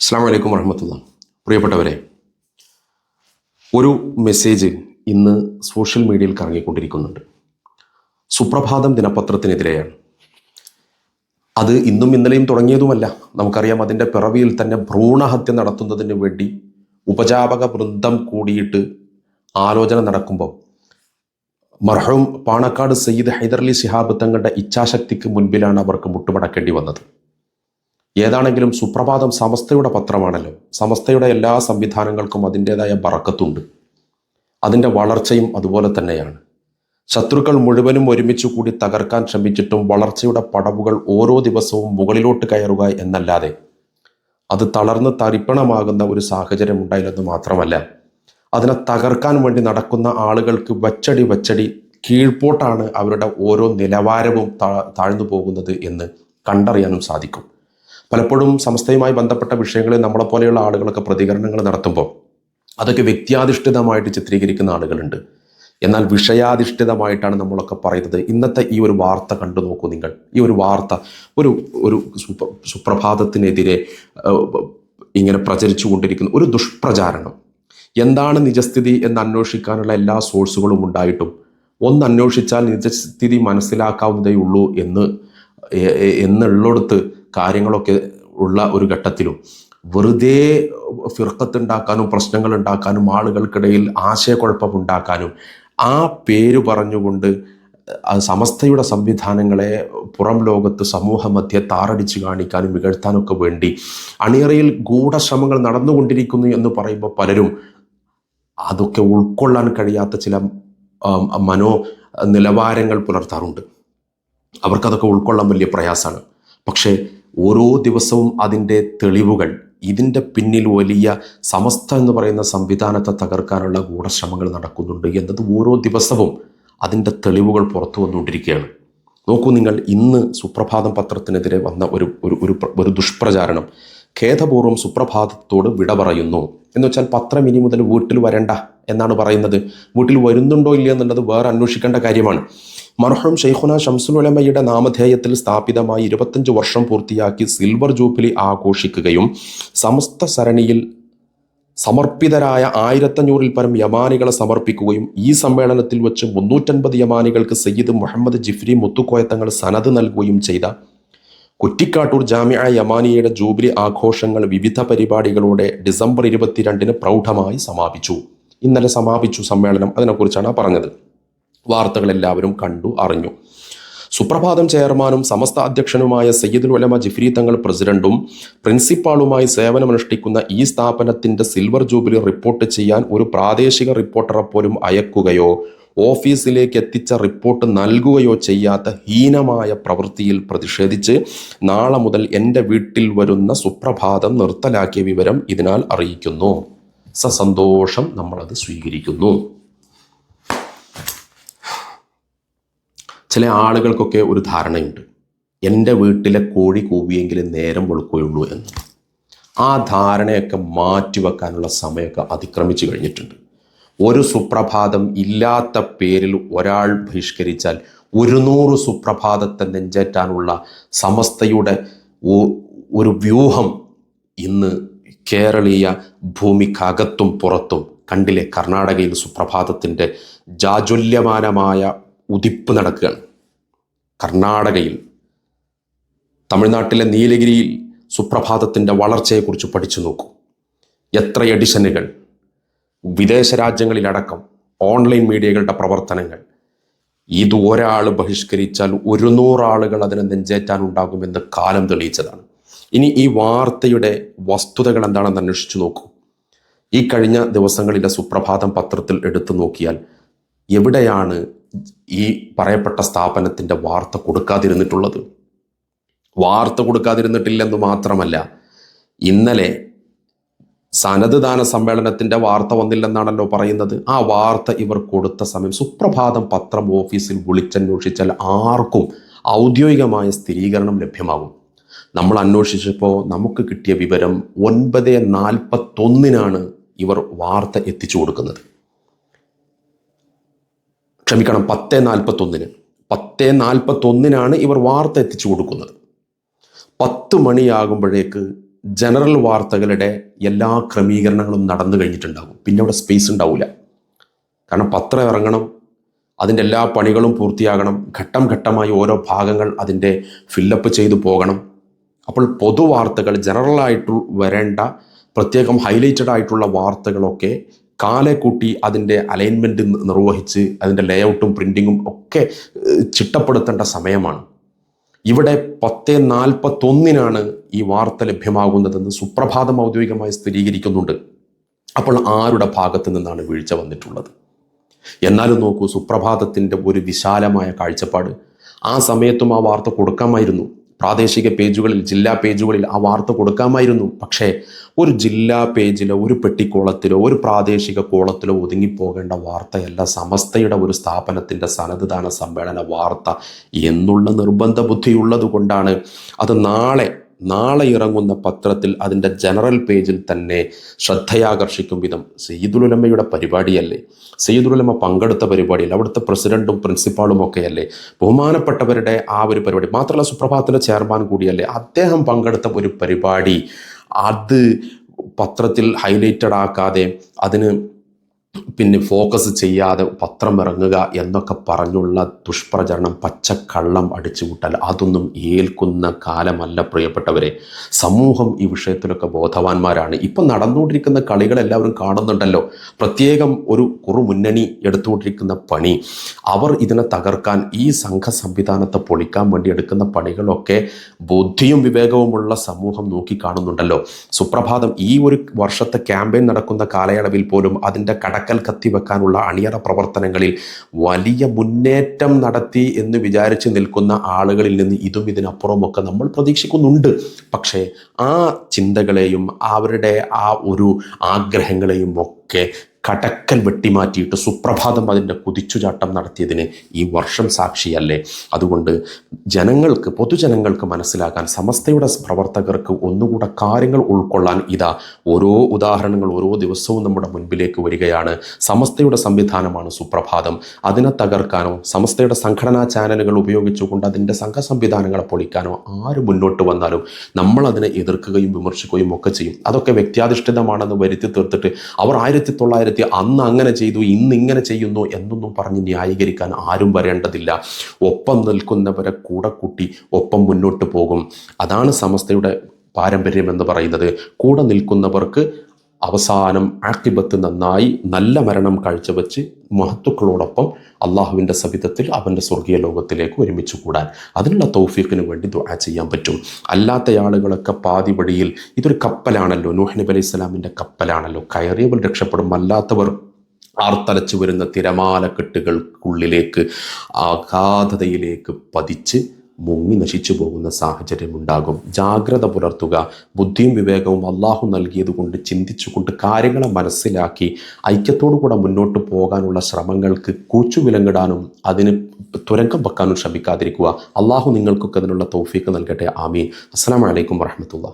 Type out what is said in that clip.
അസ്സാം വലൈക്കും വർഹമത്തുള്ള പ്രിയപ്പെട്ടവരെ ഒരു മെസ്സേജ് ഇന്ന് സോഷ്യൽ മീഡിയയിൽ കറങ്ങിക്കൊണ്ടിരിക്കുന്നുണ്ട്. സുപ്രഭാതം ദിനപത്രത്തിനെതിരെയാണ്. അത് ഇന്നും ഇന്നലെയും തുടങ്ങിയതുമല്ല. നമുക്കറിയാം അതിന്റെ പിറവിയിൽ തന്നെ ഭ്രൂണഹത്യ നടത്തുന്നതിന് വേണ്ടി ഉപജാപക വൃന്ദം കൂടിയിട്ട് ആലോചന നടക്കുമ്പോൾ മർഹൂം പാണക്കാട് സയ്യിദ് ഹൈദർലി ശിഹാബ് തങ്ങളുടെ ഇച്ഛാശക്തിക്ക് മുൻപിലാണ് അവർക്ക് മുട്ടുമടക്കേണ്ടി വന്നത്. ഏതാണെങ്കിലും സുപ്രഭാതം സമസ്തയുടെ പത്രമാണല്ലോ. സമസ്തയുടെ എല്ലാ സംവിധാനങ്ങൾക്കും അതിന്റെതായ ബറക്കത്തുണ്ട്. അതിന്റെ വളർച്ചയും അതുപോലെ തന്നെയാണ്. ശത്രുക്കൾ മുഴുവനും ഒരുമിച്ച് കൂടി തകർക്കാൻ ശ്രമിച്ചിട്ടും വളർച്ചയുടെ പടവുകൾ ഓരോ ദിവസവും മുകളിലോട്ട് കയറുക എന്നല്ലാതെ അത് തളർന്ന് തരിപ്പണമാകുന്ന ഒരു സാഹചര്യം ഉണ്ടായില്ലെന്ന് മാത്രമല്ല അതിനെ തകർക്കാൻ വേണ്ടി നടക്കുന്ന ആളുകൾക്ക് വച്ചടി വച്ചടി കീഴ്പോട്ടാണ് അവരുടെ ഓരോ നിലവാരവും താഴ്ന്നു പോകുന്നത് എന്ന് കണ്ടറിയാനും സാധിക്കും. പലപ്പോഴും സംസ്ഥയുമായി ബന്ധപ്പെട്ട വിഷയങ്ങളിൽ നമ്മളെപ്പോലെയുള്ള ആളുകളൊക്കെ പ്രതികരണങ്ങൾ നടത്തുമ്പോൾ അതൊക്കെ വ്യക്തിയാധിഷ്ഠിതമായിട്ട് ചിത്രീകരിക്കുന്ന ആളുകളുണ്ട്. എന്നാൽ വിഷയാധിഷ്ഠിതമായിട്ടാണ് നമ്മളൊക്കെ പറയുന്നത്. ഇന്നത്തെ ഈ ഒരു വാർത്ത കണ്ടു നോക്കൂ നിങ്ങൾ. ഈ ഒരു വാർത്ത ഒരു ഒരു സുപ്ര സുപ്രഭാതത്തിനെതിരെ ഇങ്ങനെ പ്രചരിച്ചു കൊണ്ടിരിക്കുന്ന. ഒരു ദുഷ്പ്രചാരണം. എന്താണ് നിജസ്ഥിതി എന്ന് അന്വേഷിക്കാനുള്ള എല്ലാ സോഴ്സുകളും ഉണ്ടായിട്ടും ഒന്ന് അന്വേഷിച്ചാൽ നിജസ്ഥിതി മനസ്സിലാക്കാവുന്നതേ ഉള്ളൂ എന്ന് എന്നുള്ളിടത്ത് കാര്യങ്ങളൊക്കെ ഉള്ള ഒരു ഘട്ടത്തിലും വെറുതെ ഫിർക്കത്തുണ്ടാക്കാനും പ്രശ്നങ്ങൾ ഉണ്ടാക്കാനും ആളുകൾക്കിടയിൽ ആശയക്കുഴപ്പം ഉണ്ടാക്കാനും ആ പേര് പറഞ്ഞുകൊണ്ട് സമസ്തയുടെ സംവിധാനങ്ങളെ പുറം ലോകത്ത് സമൂഹ മധ്യ താറടിച്ച് കാണിക്കാനും ഇകഴ്ത്താനൊക്കെ വേണ്ടി അണിയറയിൽ ഗൂഢശ്രമങ്ങൾ നടന്നുകൊണ്ടിരിക്കുന്നു എന്ന് പറയുമ്പോൾ പലരും അതൊക്കെ ഉൾക്കൊള്ളാൻ കഴിയാത്ത ചില മനോ നിലവാരങ്ങൾ പുലർത്താറുണ്ട്. അവർക്കതൊക്കെ ഉൾക്കൊള്ളാൻ വലിയ പ്രയാസമാണ്. പക്ഷേ ഓരോ ദിവസവും അതിന്റെ തെളിവുകൾ ഇതിന്റെ പിന്നിൽ വലിയ സമസ്ത എന്ന് പറയുന്ന സംവിധാനത്തെ തകർക്കാനുള്ള ഗൂഢശ്രമങ്ങൾ നടക്കുന്നുണ്ട് എന്നത് ഓരോ ദിവസവും അതിന്റെ തെളിവുകൾ പുറത്തു വന്നുകൊണ്ടിരിക്കുകയാണ്. നോക്കൂ നിങ്ങൾ ഇന്ന് സുപ്രഭാതം പത്രത്തിനെതിരെ വന്ന ഒരു ഒരു ഒരു ഒരു ദുഷ്പ്രചാരണം ഖേദപൂർവം സുപ്രഭാതത്തോട് വിട പറയുന്നു. എന്ന് വെച്ചാൽ പത്രം ഇനി മുതൽ വീട്ടിൽ വരണ്ട എന്നാണ് പറയുന്നത്. വീട്ടിൽ വരുന്നുണ്ടോ ഇല്ല എന്നുള്ളത് വേറെ അന്വേഷിക്കേണ്ട കാര്യമാണ്. മർഹൂം ഷെയ്ഖുന ഷംസുൽ ഉലമയുടെ നാമധേയത്തിൽ സ്ഥാപിതമായി ഇരുപത്തഞ്ച് വർഷം പൂർത്തിയാക്കി സിൽവർ ജൂബിലി ആഘോഷിക്കുകയും സമസ്ത സരണിയിൽ സമർപ്പിതരായ ആയിരത്തഞ്ഞൂറിൽ പരം യമാനികളെ സമർപ്പിക്കുകയും ഈ സമ്മേളനത്തിൽ വെച്ച് മുന്നൂറ്റൻപത് യമാനികൾക്ക് സയ്യിദ് മുഹമ്മദ് ജിഫ്രി മുത്തുക്കോയത്തങ്ങൾ സനത് നൽകുകയും ചെയ്ത കുറ്റിക്കാട്ടൂർ ജാമ്യ യമാനിയുടെ ജൂബിലി ആഘോഷങ്ങൾ വിവിധ പരിപാടികളോടെ ഡിസംബർ ഇരുപത്തിരണ്ടിന് പ്രൗഢമായി സമാപിച്ചു. ഇന്നലെ സമാപിച്ചു സമ്മേളനം. അതിനെക്കുറിച്ചാണ് പറഞ്ഞത്. വാർത്തകൾ എല്ലാവരും കണ്ടു അറിഞ്ഞു. സുപ്രഭാതം ചെയർമാനും സമസ്ത അധ്യക്ഷനുമായ സയ്യിദുൽ ഉലമ ജിഫ്രി തങ്ങൾ പ്രസിഡന്റും പ്രിൻസിപ്പാളുമായി സേവനമനുഷ്ഠിക്കുന്ന ഈ സ്ഥാപനത്തിന്റെ സിൽവർ ജൂബിലി റിപ്പോർട്ട് ചെയ്യാൻ ഒരു പ്രാദേശിക റിപ്പോർട്ടറെ പോലും അയക്കുകയോ ഓഫീസിലേക്ക് എത്തിച്ച റിപ്പോർട്ട് നൽകുകയോ ചെയ്യാത്ത ഹീനമായ പ്രവൃത്തിയിൽ പ്രതിഷേധിച്ച് നാളെ മുതൽ എന്റെ വീട്ടിൽ വരുന്ന സുപ്രഭാതം നിർത്തലാക്കിയ വിവരം ഇതിനാൽ അറിയിക്കുന്നു. സസന്തോഷം നമ്മളത് സ്വീകരിക്കുന്നു. ചില ആളുകൾക്കൊക്കെ ഒരു ധാരണയുണ്ട്. എന്റെ വീട്ടിലെ കോഴി കൂവിയെങ്കിലും നേരം വെളുക്കുകയുള്ളൂ എന്ന്. ആ ധാരണയൊക്കെ മാറ്റിവെക്കാനുള്ള സമയമൊക്കെ അതിക്രമിച്ചു കഴിഞ്ഞിട്ടുണ്ട്. ഒരു സുപ്രഭാതം ഇല്ലാത്ത പേരിൽ ഒരാൾ ബഹിഷ്കരിച്ചാൽ ഒരു സുപ്രഭാതത്തെ നെഞ്ചേറ്റാനുള്ള സമസ്തയുടെ ഒരു വ്യൂഹം ഇന്ന് കേരളീയ ഭൂമിക്കകത്തും പുറത്തും കണ്ടിലെ കർണാടകയിൽ സുപ്രഭാതത്തിന്റെ ജാജ്വല്യമാനമായ ഉദിപ്പ് നടക്കുകയാണ്. കർണാടകയിൽ തമിഴ്നാട്ടിലെ നീലഗിരിയിൽ സുപ്രഭാതത്തിന്റെ വളർച്ചയെക്കുറിച്ച് പഠിച്ചു നോക്കൂ. എത്ര എഡിഷനുകൾ വിദേശ രാജ്യങ്ങളിലടക്കം ഓൺലൈൻ മീഡിയകളുടെ പ്രവർത്തനങ്ങൾ. ഇത് ഒരാൾ ബഹിഷ്കരിച്ചാൽ ഒരു നൂറാളുകൾ അതിനെ നെഞ്ചേറ്റാനുണ്ടാകുമെന്ന് കാലം തെളിയിച്ചതാണ്. ഇനി ഈ വാർത്തയുടെ വസ്തുതകൾ എന്താണെന്ന് അന്വേഷിച്ചു നോക്കൂ. ഈ കഴിഞ്ഞ ദിവസങ്ങളിലെ സുപ്രഭാതം പത്രത്തിൽ എടുത്തു നോക്കിയാൽ എവിടെയാണ് ഈ പറയപ്പെട്ട സ്ഥാപനത്തിന്റെ വാർത്ത കൊടുക്കാതിരുന്നിട്ടുള്ളത്. വാർത്ത കൊടുക്കാതിരുന്നിട്ടില്ലെന്ന് മാത്രമല്ല ഇന്നലെ സനത് ദാന സമ്മേളനത്തിന്റെ വാർത്ത വന്നില്ലെന്നാണല്ലോ പറയുന്നത്. ആ വാർത്ത ഇവർ കൊടുത്ത സമയം സുപ്രഭാതം പത്രം ഓഫീസിൽ വിളിച്ചന്വേഷിച്ചാൽ ആർക്കും ഔദ്യോഗികമായ സ്ഥിരീകരണം ലഭ്യമാകും. നമ്മൾ അന്വേഷിച്ചപ്പോൾ നമുക്ക് കിട്ടിയ വിവരം ഒൻപത് നാൽപ്പത്തൊന്നിനാണ് ഇവർ വാർത്ത എത്തിച്ചു കൊടുക്കുന്നത്. ക്ഷമിക്കണം പത്ത് നാൽപ്പത്തൊന്നിന്. പത്ത് നാൽപ്പത്തൊന്നിനാണ് ഇവർ വാർത്ത എത്തിച്ചു കൊടുക്കുന്നത്. പത്ത് മണിയാകുമ്പോഴേക്ക് ജനറൽ വാർത്തകളുടെ എല്ലാ ക്രമീകരണങ്ങളും നടന്നു കഴിഞ്ഞിട്ടുണ്ടാകും. പിന്നെ അവിടെ സ്പേസ് ഉണ്ടാവില്ല കാരണം പത്രം ഇറങ്ങണം അതിന്റെ എല്ലാ പണികളും പൂർത്തിയാകണം ഘട്ടം ഘട്ടമായി ഓരോ ഭാഗങ്ങൾ അതിന്റെ ഫില്ലപ്പ് ചെയ്തു പോകണം. അപ്പോൾ പൊതുവാർത്തകൾ ജനറലായിട്ട് വരേണ്ട പ്രത്യേകം ഹൈലൈറ്റഡ് ആയിട്ടുള്ള വാർത്തകളൊക്കെ കാലെ കൂട്ടി അതിന്റെ അലൈൻമെന്റ് നിർവഹിച്ച് അതിന്റെ ലേഔട്ടും പ്രിന്റിങ്ങും ഒക്കെ ചിട്ടപ്പെടുത്തേണ്ട സമയമാണ്. ഇവിടെ പത്ത് നാൽപ്പത്തൊന്നിനാണ് ഈ വാർത്ത ലഭ്യമാകുന്നതെന്ന് സുപ്രഭാതം ഔദ്യോഗികമായി സ്ഥിരീകരിക്കുന്നുണ്ട്. അപ്പോൾ ആരുടെ ഭാഗത്ത് നിന്നാണ് വീഴ്ച വന്നിട്ടുള്ളത്? എന്നാലും നോക്കൂ സുപ്രഭാതത്തിന്റെ ഒരു വിശാലമായ കാഴ്ചപ്പാട് ആ സമയത്തും ആ വാർത്ത കൊടുക്കാമായിരുന്നു. പ്രാദേശിക പേജുകളിൽ ജില്ലാ പേജുകളിൽ ആ വാർത്ത കൊടുക്കാമായിരുന്നു. പക്ഷേ ഒരു ജില്ലാ പേജിലോ ഒരു പെട്ടിക്കോളത്തിലോ ഒരു പ്രാദേശിക കോളത്തിലോ ഒതുങ്ങിപ്പോകേണ്ട വാർത്തയല്ല സമസ്തയുടെ ഒരു സ്ഥാപനത്തിന്റെ സന്നദ്ധദാന സമ്മേളന വാർത്ത എന്നുള്ള നിർബന്ധ ബുദ്ധിയുള്ളത് കൊണ്ടാണ് അത് നാളെ നാളെ ഇറങ്ങുന്ന പത്രത്തിൽ അതിന്റെ ജനറൽ പേജിൽ തന്നെ ശ്രദ്ധയാകർഷിക്കും വിധം സയ്യിദുലുലമയുടെ പരിപാടിയല്ലേ? സയ്യിദുലുലമ പങ്കെടുത്ത പരിപാടിയല്ലേ? അവിടുത്തെ പ്രസിഡന്റും പ്രിൻസിപ്പാളും ഒക്കെയല്ലേ? ബഹുമാനപ്പെട്ടവരുടെ ആ ഒരു പരിപാടി. മാത്രമല്ല സുപ്രഭാതത്തിന്റെ ചെയർമാൻ കൂടിയല്ലേ? അദ്ദേഹം പങ്കെടുത്ത ഒരു പരിപാടി അത് പത്രത്തിൽ ഹൈലൈറ്റഡ് ആക്കാതെ അതിന് പിന്നെ ഫോക്കസ് ചെയ്യാതെ പത്രം ഇറങ്ങുക എന്നൊക്കെ പറഞ്ഞുള്ള ദുഷ്പ്രചരണം പച്ചക്കള്ളം അടിച്ചു കൂട്ടൽ അതൊന്നും ഏൽക്കുന്ന കാലമല്ല പ്രിയപ്പെട്ടവരെ. സമൂഹം ഈ വിഷയത്തിലൊക്കെ ബോധവാന്മാരാണ്. ഇപ്പം നടന്നുകൊണ്ടിരിക്കുന്ന കളികൾ എല്ലാവരും കാണുന്നുണ്ടല്ലോ. പ്രത്യേകം ഒരു കുറു മുന്നണി എടുത്തുകൊണ്ടിരിക്കുന്ന പണി. അവർ ഇതിനെ തകർക്കാൻ ഈ സംഘ സംവിധാനത്തെ പൊളിക്കാൻ വേണ്ടി എടുക്കുന്ന പണികളൊക്കെ ബുദ്ധിയും വിവേകവുമുള്ള സമൂഹം നോക്കി കാണുന്നുണ്ടല്ലോ. സുപ്രഭാതം ഈ ഒരു വർഷത്തെ ക്യാമ്പയിൻ നടക്കുന്ന കാലയളവിൽ പോലും അതിന്റെ കടക്കൽ കത്തിവെക്കാനുള്ള അണിയറ പ്രവർത്തനങ്ങളിൽ വലിയ മുന്നേറ്റം നടത്തി എന്ന് വിചാരിച്ച് നിൽക്കുന്ന ആളുകളിൽ നിന്ന് ഇതും ഇതിനപ്പുറമൊക്കെ നമ്മൾ പ്രതീക്ഷിക്കുന്നുണ്ട്. പക്ഷേ ആ ചിന്തകളെയും അവരുടെ ആ ഒരു ആഗ്രഹങ്ങളെയും ഒക്കെ കടക്കൽ വെട്ടിമാറ്റിയിട്ട് സുപ്രഭാതം അതിന്റെ കുതിച്ചുചാട്ടം നടത്തിയതിന് ഈ വർഷം സാക്ഷിയല്ലേ. അതുകൊണ്ട് ജനങ്ങൾക്ക് പൊതുജനങ്ങൾക്ക് മനസ്സിലാക്കാൻ സമസ്തയുടെ പ്രവർത്തകർക്ക് ഒന്നുകൂടെ കാര്യങ്ങൾ ഉൾക്കൊള്ളാൻ ഇതാ ഓരോ ഉദാഹരണങ്ങൾ ഓരോ ദിവസവും നമ്മുടെ മുൻപിലേക്ക് വരികയാണ്. സമസ്തയുടെ സംവിധാനമാണ് സുപ്രഭാതം. അതിനെ തകർക്കാനോ സമസ്തയുടെ സംഘടനാ ചാനലുകൾ ഉപയോഗിച്ചുകൊണ്ട് അതിന്റെ സംഘ സംവിധാനങ്ങളെ പൊളിക്കാനോ ആര് മുന്നോട്ട് വന്നാലും നമ്മൾ അതിനെ എതിർക്കുകയും വിമർശിക്കുകയും ഒക്കെ ചെയ്യും. അതൊക്കെ വ്യക്തിയാധിഷ്ഠിതമാണെന്ന് വരുത്തി തീർത്തിട്ട് അവർ ആയിരത്തി തൊള്ളായിരത്തി അന്ന് അങ്ങനെ ചെയ്തു ഇന്ന് ഇങ്ങനെ ചെയ്യുന്നു എന്നൊന്നും പറഞ്ഞ് ന്യായീകരിക്കാൻ ആരും വരേണ്ടതില്ല. ഒപ്പം നിൽക്കുന്നവരെ കൂടെ കൂട്ടി ഒപ്പം മുന്നോട്ട് പോകും. അതാണ് സമസ്തയുടെ പാരമ്പര്യം എന്ന് പറയുന്നത്. കൂടെ നിൽക്കുന്നവർക്ക് അവസാനം ആക്കിബത്ത് നന്നായി നല്ല മരണം കാഴ്ചവെച്ച് മഹത്തുക്കളോടൊപ്പം അള്ളാഹുവിന്റെ സവിധത്തിൽ അവന്റെ സ്വർഗീയ ലോകത്തിലേക്ക് ഒരുമിച്ച് കൂടാൻ. അതിനുള്ള തൗഫീഖിന് വേണ്ടി ദുആ ചെയ്യാൻ പറ്റും. അല്ലാത്ത ആളുകളൊക്കെ പാതി വഴിയിൽ ഇതൊരു കപ്പലാണല്ലോ. നൂഹ് നബി അലൈഹി സ്വലാമിന്റെ കപ്പലാണല്ലോ. കയറിയവർ രക്ഷപ്പെടും. അല്ലാത്തവർ ആർത്തലച്ചു വരുന്ന തിരമാലക്കെട്ടുകൾക്കുള്ളിലേക്ക് ആഘാതതയിലേക്ക് പതിച്ച് മുങ്ങി നശിച്ചു പോകുന്ന സാഹചര്യമുണ്ടാകും ജാഗ്രത പുലർത്തുക ബുദ്ധിയും വിവേകവും അള്ളാഹു നൽകിയതുകൊണ്ട് ചിന്തിച്ചുകൊണ്ട് കാര്യങ്ങളെ മനസ്സിലാക്കി ഐക്യത്തോടുകൂടെ മുന്നോട്ട് പോകാനുള്ള ശ്രമങ്ങൾക്ക് കൂച്ചുവിലങ്ങിടാനും അതിന് തുരങ്കം വെക്കാനും ശ്രമിക്കാതിരിക്കുക. അള്ളാഹു നിങ്ങൾക്കൊക്കെ അതിനുള്ള തോഫീക്ക് നൽകട്ടെ. ആമീൻ. അസ്സാം വലൈക്കും വറഹമത്തുള്ള